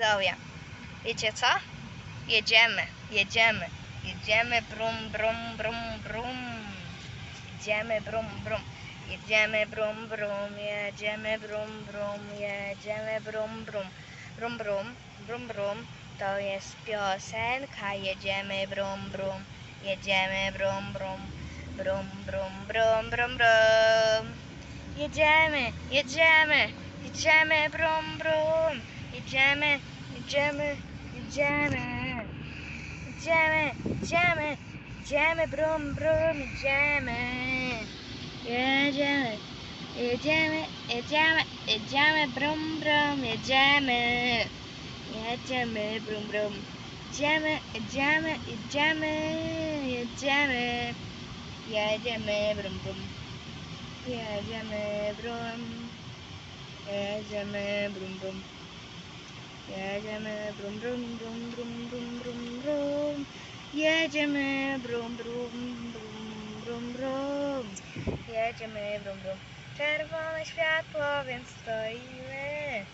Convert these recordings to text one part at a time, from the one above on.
widzowie. Wiecie co? Jedziemy, jedziemy, jedziemy, brum, brum, brum, brum. Jedziemy, brum, brum. Jedziemy, brum, brum, jedziemy, brum, brum, jedziemy, brum, brum. Brum, brum, brum, brum. To jest piosenka, jedziemy, brum, brum. Jedziemy, brum, brum. Brum, brum, brum, brum, brum. Jedziemy, jedziemy, jedziemy, brum, brum. Jedziemy, jedziemy, jedziemy. Jedziemy, jedziemy, jedziemy, brum, brum, jedziemy. Jedziemy, jedziemy, jedziemy, jedziemy, brum, brum, jedziemy. Jedziemy, brum, brum. Jedziemy, jedziemy, jedziemy, jedziemy. Jedziemy, brum, brum. Jedziemy, brum. Jedziemy, brum, brum. Jedziemy, brum, brum, brum, brum, brum, brum, brum. Jedziemy, brum, brum, brum, brum, brum. Jedziemy, brum, brum. Czerwone światło, więc stoimy.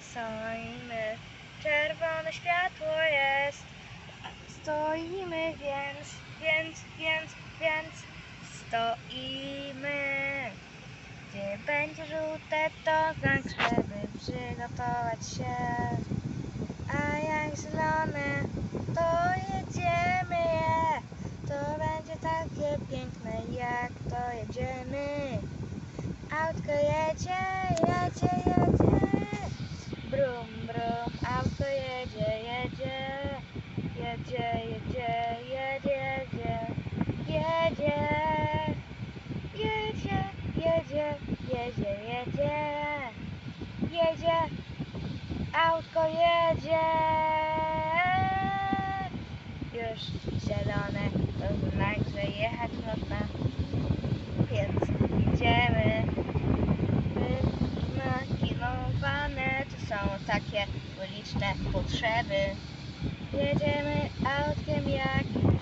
Stoimy. Czerwone światło jest. Stoimy, więc, więc, więc, więc stoimy. Gdzie będzie znak, żeby przygotować się. A jak zielone, to jedziemy. To będzie takie piękne, jak to jedziemy. Autko jedzie, jedzie, jedzie. Brum, brum, autko jedzie, jedzie. Jedzie, jedzie, jedzie, jedzie. Jedzie. Jedzie, jedzie, jedzie, jedzie. Jedzie. Autko jedzie. Już zielone, to znak, że jechać można. Więc idziemy. Nakinowane to są takie uliczne potrzeby. Jedziemy autkiem jak